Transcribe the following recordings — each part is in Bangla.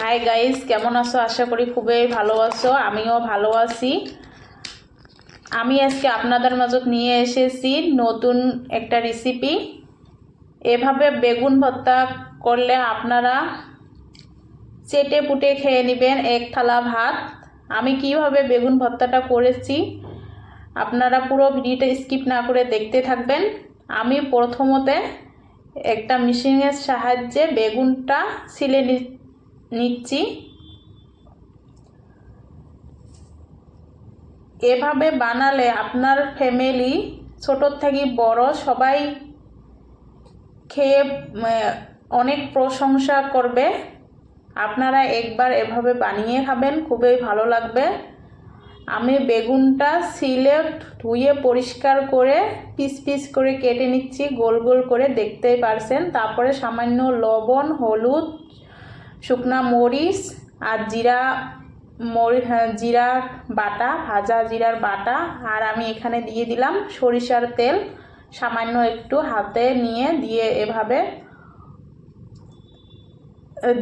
হাই গাইস কেমন আছো? আশা করি খুবই ভালো আছো। আমিও ভালো আছি। আমি আজকে আপনাদের মাঝত নিয়ে এসেছি নতুন একটা রেসিপি এভাবে বেগুন ভর্তা করলে আপনারা চেটে পুটে খেয়ে নেবেন এক থালা ভাত। আমি কীভাবে বেগুন ভর্তাটা করেছি, আপনারা পুরো ভিডিওটা স্কিপ না করে দেখতে থাকবেন। আমি প্রথমতে একটা মেশিনের সাহায্যে বেগুনটা ছিলে নি- নিচ্ছি। এভাবে বানালে আপনার ফ্যামিলি ছোটোর থেকে বড় সবাই খেয়ে অনেক প্রশংসা করবে। আপনারা একবার এভাবে বানিয়ে খাবেন, খুবই ভালো লাগবে। আমি বেগুনটা সিলে ধুয়ে পরিষ্কার করে পিস পিস করে কেটে নিচ্ছি, গোল গোল করে দেখতেই পারছেন। তারপরে সামান্য লবণ, হলুদ শুকনা মরিচ আর জিরা মরি জিরার বাটা, ভাজা জিরার বাটা। আর আমি এখানে দিয়ে দিলাম সরিষার তেল। সামান্য একটু হাতে নিয়ে দিয়ে এভাবে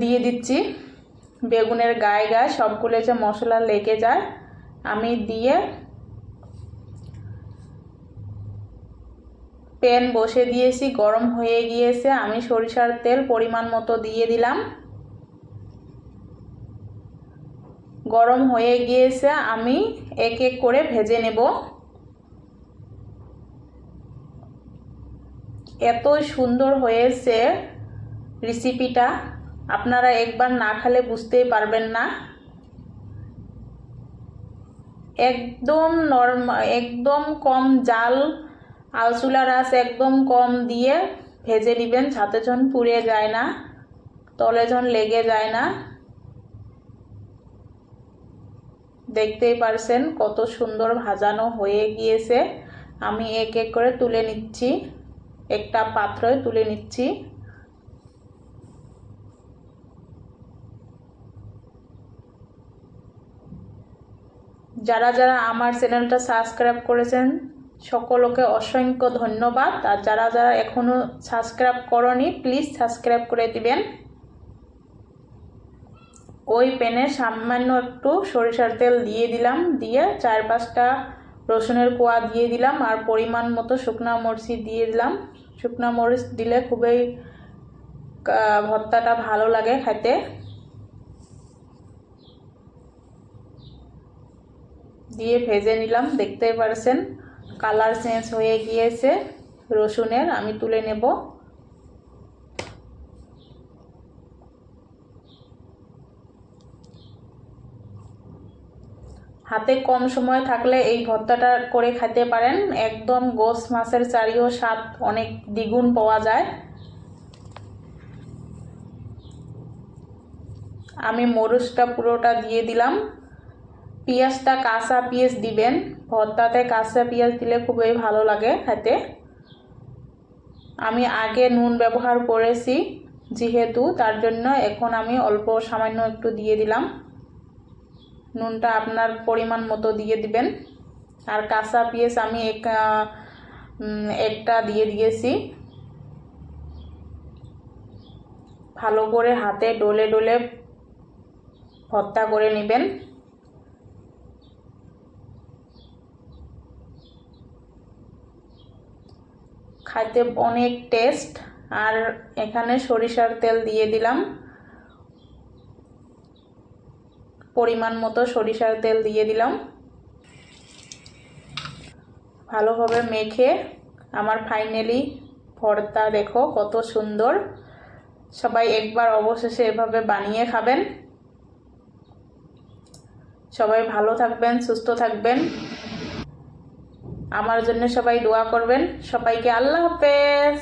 দিয়ে দিচ্ছি। বেগুনের গায়ে গায়ে সবগুলো যে মশলা লেগে যায়, আমি দিয়ে প্যান বসে দিয়েছি, গরম হয়ে গিয়েছে। আমি সরিষার তেল পরিমাণ মতো দিয়ে দিলাম। গরম হয়ে গিয়েছে, আমি এক এক করে ভেজে নেব। এত সুন্দর হয়েছে রেসিপিটা আপনারা একবার না খেলে বুঝতেই পারবেন না। একদম নর্মা, একদম কম জাল, আলচুলা রাস একদম কম দিয়ে ভেজে নেবেন, যাতে জন পুড়ে যায় না, তলে জন লেগে যায় না। দেখতেই পারছেন কত সুন্দর ভাজানো হয়ে গিয়েছে। আমি এক এক করে তুলে নিচ্ছি। একটা পাত্রয় তুলে নিচ্ছি। যারা যারা আমার চ্যানেলটা সাবস্ক্রাইব করেছেন, সকলকে অসংখ্য ধন্যবাদ। আর যারা যারা এখনও সাবস্ক্রাইব করনি, প্লিজ সাবস্ক্রাইব করে দিবেন। ওই প্যানে সামান্য একটু সরিষার তেল দিয়ে দিলাম, দিয়ে চার পাঁচটা রসুনের কোয়া দিয়ে দিলাম আর পরিমাণ মতো শুকনা মরিচ দিয়ে দিলাম। শুকনা মরিচ দিলে খুবই ভর্তাটা ভালো লাগে খেতে। দিয়ে ভেজে নিলাম, দেখতেই পারছেন, কালার চেঞ্জ হয়ে গিয়েছে রসুনের, আমি তুলে নেব। হাতে কম সময় থাকলে এই ভর্তাটা করে খেতে পারেন। একদম গোস মাছের চারিও স্বাদ অনেক দ্বিগুণ পাওয়া যায়। আমি মরিচটা পুরোটা দিয়ে দিলাম। পেঁয়াজটা কাঁচা পেঁয়াজ দিবেন। ভর্তাতে কাঁচা পেঁয়াজ দিলে খুবই ভালো লাগে খেতে। আমি আগে নুন ব্যবহার করেছি যেহেতু, তার জন্য এখন আমি অল্প সামান্য একটু দিয়ে দিলাম। নুনটা আপনার পরিমাণ মতো দিয়ে দিবেন। আর কাঁচা পেঁয়াজ আমি এক একটা দিয়ে দিয়েছি। ভালো করে হাতে ডলে ডলে ভর্তা করে নেবেন। খাইতে অনেক টেস্ট। আর এখানে সরিষার তেল দিয়ে দিলাম। পরিমাণ মতো সরিষার তেল দিয়ে দিলাম। ভালোভাবে মেখে আমার ফাইনালি ভর্তা দেখো কত সুন্দর। সবাই একবার অবশেষে এভাবে বানিয়ে খাবেন। সবাই ভালো থাকবেন, সুস্থ থাকবেন। আমার জন্য সবাই দোয়া করবেন। সবাইকে আল্লাহ হাফেজ।